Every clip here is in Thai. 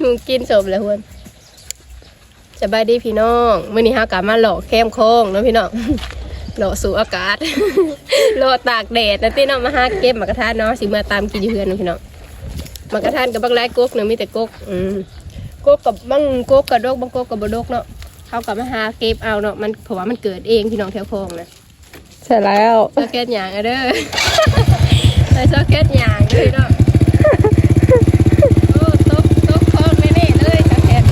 มึงกินสมแล้วฮวนสบายดีพี่น้องมื้อนี้เฮากลับมาหล่อแคมโค้งเนาะพี่น้องหล่อสู่อากาศหล่อตากแดดนะพี่น้องมาหาเก็บหมากระทานเนาะสิมาตามกินอยู่เฮือนเนาะพี่น้องหมากระทานกับบักไร้กกเนาะมีแต่กกอืมกกกับบางกกกับดกบางกกกับบดกเนาะเขากลับมาหาเก็บเอาเนาะมันเพราะว่ามันเกิดเองพี่น้องแถวโค้งนะใช่แล้วซอกเก็ตหยางอะเด้อใส่ซอกเก็ตหยางเลยเนาะโอ้ตกตกคลองแน่ๆเลยซอกเก็ต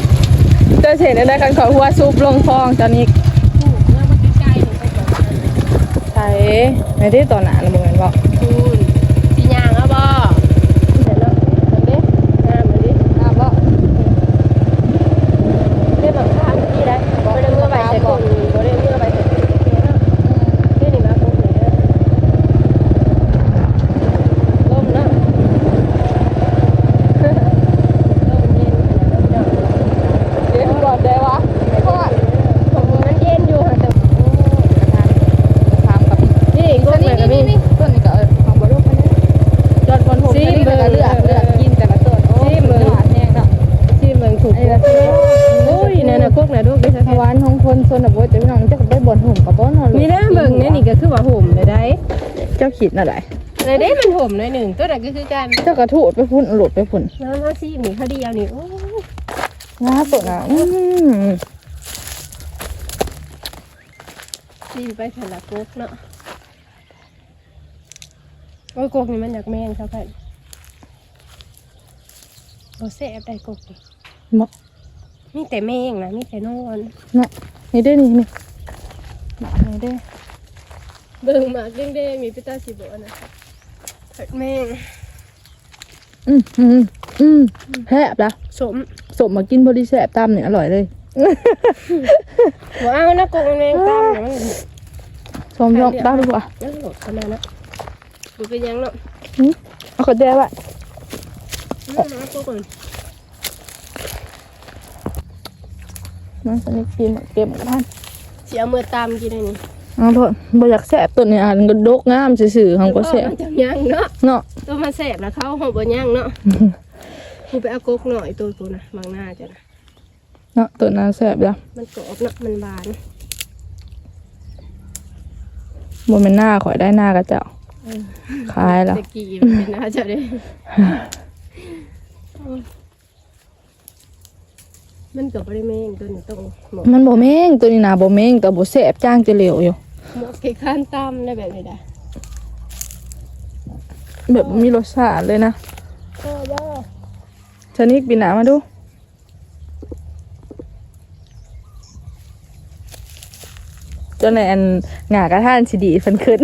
เจะเห็นได้กันขอหัวซุปลงฟองตอนนี้ถูกเมื่อมันใกล้ๆลงไปก่อนใช่ไม่ได้ต่อหนาละมึงเห็นบอก คุณสิหยางเอาบ่เดี๋ยวเนาะทำดิงามเลยดิ อะบอก เรียกแบบข้ามที่ได้บ่ได้เมื่อใบใส่กล่องบ่ได้เมื่อใบใส่กล่องเนาะนี่นี่มาปุ๊บเลยเด้อลมเนาะ ลมเย็นขนาดนั้นเนาะ เดี๋ยวก่อนได้วะไอ้พ่อ มันเย็นอยู่ค่ะแต่ ถามกับ นี่ก็เหมือนกับนี่ ต้นนี้ก็เออของบรูปนี้จนบนผมนี่ก็เลือกเลือกกินแต่ละต้นโอ้ยเลือกแน่เนาะ ที่เมืองถูกโอ้ยนั่นน่ะพวกน่ะลูกได้สัก หวานของคน ชนบทจะพี่น้องจะไปบนห่มกับบ่นอนมีนะเบิ่งเนี่ยนี่ก็คือว่าห่มเลยได้เจ้าขีดน่ะได้เลยได้มันห่มหน่อยหนึ่งตัวนั้นก็คือการเจ้ากระถูดไปพุ่นหลุดไปพุ่นน้ำมาซีหมีเขาเดียวนี่โอ้น้าต้นอะอืมซีไปแต่ละกกเนาะโอ้ยกกนี่มันอยากแมงครับพ่นโอ้แซ่บได้กกนี่บ่มีแต่แมงนะมีแต่นอนเนาะ นี่ได้นี่นี่หนานี่ได้เบิ่งหมากแดงๆมีพิตาสิบนะผัดแมงอืมอืมอืมแซ่บละสมสมมากินบริแซ่บตามเนี่ยอร่อยเลยว้าวนะกกแมงตามเนี่ยมันสมยอมตามดีกว่านั่นโหลดขนาดนั้นบุเป็นหยังเนาะเอากระเดียวไว้ นั่นสนิทกินเก็บท่านเสียมือตามกินอันนี้เอาเถอะบ่อยากแซ่บตัวนี้อะก็ดกงามซื่อๆของก็แซ่บมันจะยังเนาะเนาะตัวมาแสบแล้วเขาหอบ่ยังเนาะกูไปเอากกหน่อยตัวกูนะบางหน้าจ้ะนะเนาะตัวนั้นแซ่บจ้ะมันกรอบเนาะมันบานบ่แม่นหน้าข่อยได้หน้ากระเจ้าขายแล้วตะกี้มันเป็นหน้าจะได้ มันกับไม่ได้แมงตัวนี้ต้องหมกมันบ่แม่งตัวนี้น่ะบ่แม่งแต่บ่แซ่บจ้างจะเหลวอยู่ หมกขี้ข้านตามได้แบบนี้ได้แบบบ่มีรสชาติเลยนะก็ย่าชนิดปีหน้ามาดู จนในอันหงากระท่านสิดีเพิ่นขึ้น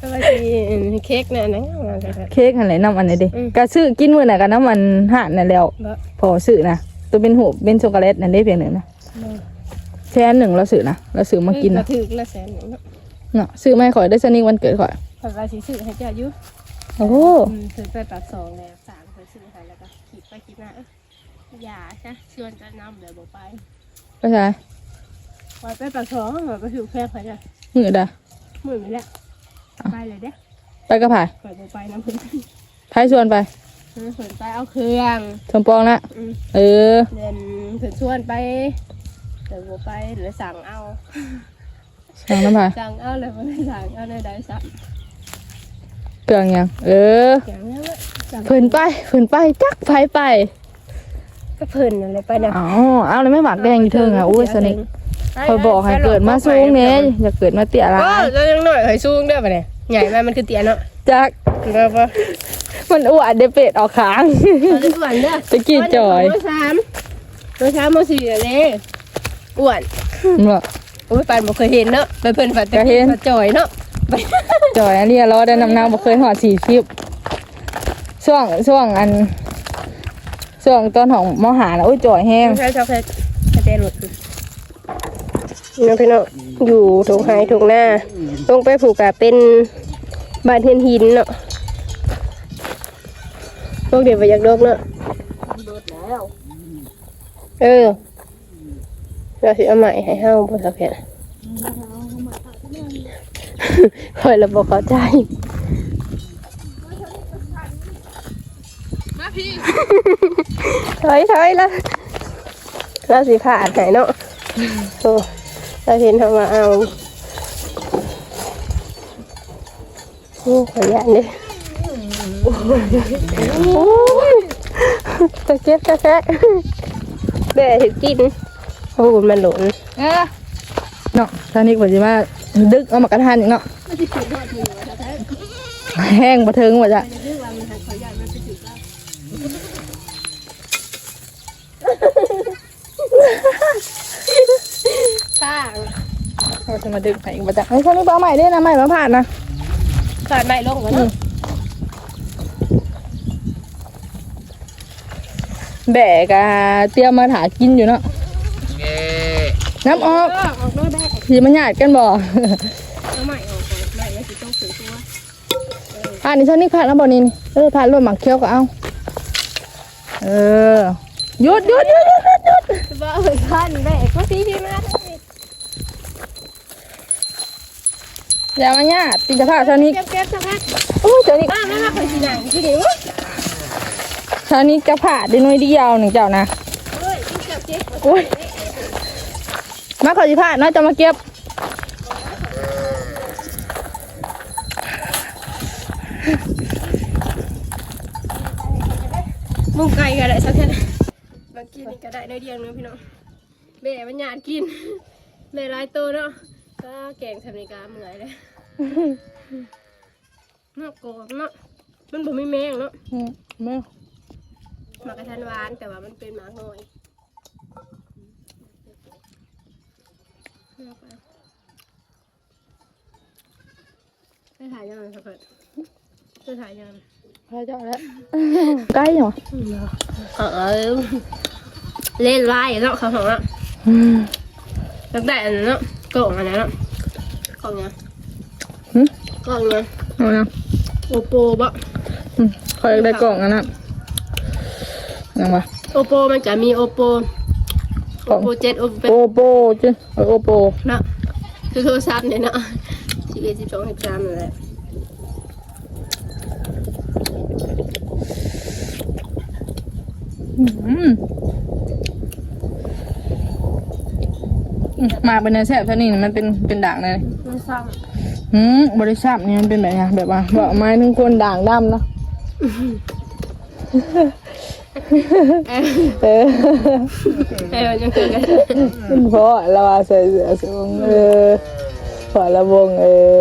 สวัสดีเค้กเนี่ยนะงานกันเค้กหันไหนน้ำอันนี้ดิอืมก็ซื้อกินมื้อน่ะก็น้ำมันห่านนั่นแล้ว บ่พอซื้อนะ ตัวเป็นหูเป็นช็อกโกแลตนั่นได้เพียงหนึ่งนะแค่หนึ่งเราซื้อนะเราซื้อมากินกระนะถือละแสนหนึ่งเนาะเนาะซื้อมาให้ข่อยได้สนิทวันเกิดข่อยพอราสีสื่อให้เจ้าอยู่โอ้โหอืมถือไปปากสองแล้วสามเคยซื้อให้แล้วก็ขีดไปขีดมาเอ้ยอย่าใช่ชวนจะนำเดี๋ยวบอกไปก็ใช่ไปไปปากสองแบบไปถือแพงไปจ้ะมือดาหมื่นไปแล้วไปเลยเด้ไปกระผายปล่อยบอกไปน้ำพึ่งพายชวนไป เผื่นไปเอาเครื่องชมปองนะอืมเออ เดินเผื่นชวนไปเดี๋ยวบอกไปหรือสั่งเอา สั่งน้ำผายสั่งเอาเลยไม่ได้สั่งเอาในใดสั่งเกลืองยังเออ อย่างนี้เลยสั่งเพิ่นไปเพิ่นไปจักไผไปก็เพิ่นอะไรไปเนี่ยอ๋อเอาเลยไม่หมักแดงอยู่เทิงอะอุ้ยสนิทคอยบอกให้เกิดมาสูงเน่อย่าเกิดมาเตี้ยละก็จะยังหน่อยให้สูงด้วยปะเนี่ยใหญ่ไหมมันคือเตี้ยเนาะจักคือว่าปะ มันอ้วนเดยวเป็ดออกขางเราจะอ้วนเด้อตะกี้จอยโมสามโมสามโมสี่เลยอ้วนเนาะโอ้ยปานบ่เคยเห็นเนาะไปเพิ่นฝันแต่ก็เห็น ฝัจอยเนาะไปจอยอันนี้เราได้นำนางบ่เคยหอดสี่คลิปช่วงช่วงอันช่วงตอนของมหานะอุ้ยจอยแห้ง ใช่ชอบแค่กระเด็นหมดนี่น้องพี่น้องอยู่ตรงไฮตรงหน้าตรงไปผูกกะเป็นบ้านเฮียนหินเนาะ พวกเด็กไปยักดกเนาะเออเราสิเอาใหม่ให้เฮาบ่สักแค่คอยระบอกเข้าใจมาพี่ถอยถอยละเราสิผ่านไหนเนาะโอ้เราเห็นเขามาเอาโอ้ขอยันเลยโอ้ย ตะเก็บตะแคกแม่ถึงกินโอ้มันหล่นเออเนาะตอนนี้กว่าจะมาดึกเอามากระทานอีกเนาะแห้งบะเทิงว่าจะข้างว่าจะมาดึกไหนอีกว่าจะไอ้ยตอนนี้เบาใหม่ด้วยนะใหม่มาผ่านนะขาดไม่ลงกันเนาะ แบกอะเตรียมมาถากินอยู่เนาะน้ำออกออกด้วยแม่สีมันหยาดกันบ่เอาใหม่ออกก่อนใหม่แล้วสิต้องถือตัวผ่านนี่ตอนนี้ผ่านแล้วบ่นี่นี่เออผ่านรถหมักเคี้ยวก็เอาเออหยุดหยุดหยุดหยุดหยุดหยุดบ้าเหมือนกันแม่ก็ซีพี่มาอย่ามาหยาดติดจะผ่าตอนนี้เก็บเก็บสักพักโอ้ยตอนนี้อ้าวแม่มาคนสีหนังที่นี่วะ ตอนนี้จะผ่าได้น้อยเดียวหนึ่งเจ้านะเฮ้ยเก็บเก็บโอ้ยมาขอสิผ่าเนาะจะมาเก็บมุงไก่ก็ได้สักแค่บางทีนี่ก็ได้น้อยเดียวนึงพี่น้องแม่มันหยาดกินแม่ลายโตเนาะก็แกงทำในกาเหมื่อยเลยเนาะโกบเนาะมันบ่มีแมงเนาะอืมไม่ หมากกระทันหวานแต่ว่ามันเป็นหมากหอยเอาไปไปถ่ายยังไงครับเพื่อนไปถ่ายยังไงพอเจ้าแล้ว ใกล้เหรอเออเล่นไล่เนาะเขาบอกว่าอืมตั้งแต่อันนั้นเนาะกล่องอันนั้นเนาะกล่องเนี้ยหึกล่องเนี้ยเอานะโอโปบะอืมขออยากได้กล่องอันนั้น ยังวะโอโปมันจะมีโอโปโอโปเจ็ดโอโปโอโปจ้ะเอาโอโปเนาะคือโทรศัพท์เนี่ยเนาะสิบเอ็ดสิบสองสิบสามนั่นแหละอืมอืมมาเป็นเนื้อแซ่บเท่านี้นี่มันเป็นเป็นด่างเลยไม่ซ้อืมบริษัทนี่มันเป็นแบบไงแบบว่าบอกไม้ถึงคนด่างดำเนาะำ เออเออเออยังคือกันเพราะเราว่าใส่เสื้อสูงเออขอระวงเออ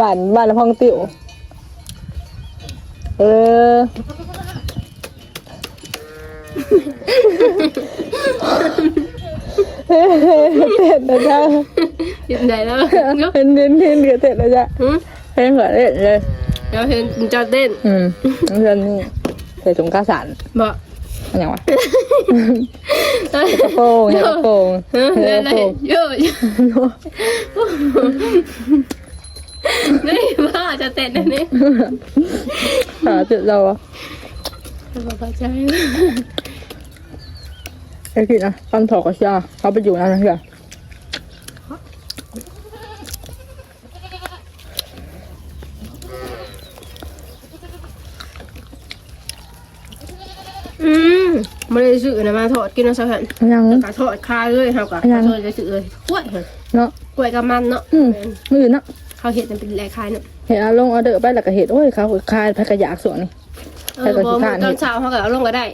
บ้านบ้านละพองติ๋วเออเต็ดนะจ๊ะยินได้แล้วเนาะเห็นเห็นเห็นเกเต็ดนะจ๊ะหืมเห็นหัวเต็ดเลยเดี๋ยวเห็นจอดเต้นอืมเพื่อนนี่ใส่ถุงกาสานบอกอันยังวะเฮ้ยกระโปรงเนี่ยกระโปรงเออเอได้อกระได้โปรงเยอะเยอะนี่ว่าจะเต้นอันนี้ขาจุดเราอะบอกพอใจไอ้พี่นะตอนถอดกระชาเขาไปอยู่นั่นนะเพื่อ อืมไม่ได้ซื้อนะมาทอดกินนะสักแผ่นยัง กะทอดคาเลยครับกะยังทอดจะซื้อเลยกล้วยเหรอเนาะกล้วยกับมันเนาะอืมมือเนาะเขาเห็ดมันเป็นแหล่คายเนาะเห็นเอาลงเอาเดอไปแล้วก็เห็ดโอ้ยเขาคายพักกระยากส่วนนี่ เอใช่อก็บสิอกทาน ตอนเช้าเขาก็เอาลงก็ได้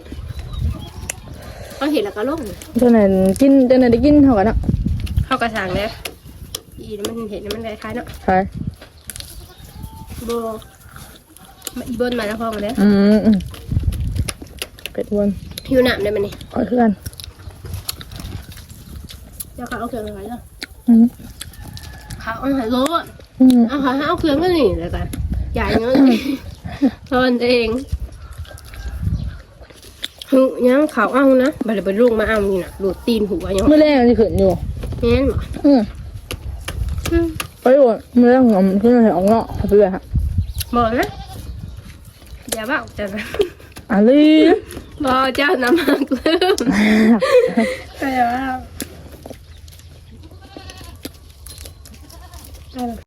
เขาเห็ดแล้วก็ลงเจ้านั้นกินเจ้านั้นได้กินเท่ากันเนาะเขากระสังเลยอีนี่มันเห็ดมันแหล่คายเนาะใช่โบมาอีเบิ้ลมาแล้วพ่อมาแล้วอืมอืม เป็ดอ้วนหิวนามได้ไหมนี่เอาเพื่อนเดี๋ยวเขาเอาเครื่องไปเนาะอืมเขาเอาหายรถอืมเอาเขาเอาเครื่องก็นี่แล้วกันใหญ่เงี้ยทอนเองหูยังเขาเอานะบัดเดี๋ยวไปลุงมาเอานี่นะหลุดตีนหัวยังเมื่อแรกจะขึ้นอยู่ แม่นบ่อืมอืมไปโอนเมื่อแรกงอมขึ้นมาเอาเงาะไปเลยฮะบอกนะอย่าบ้าจะนะอะไร บอกเจ้าน้ำมากเริ่มก็อย่าบ้า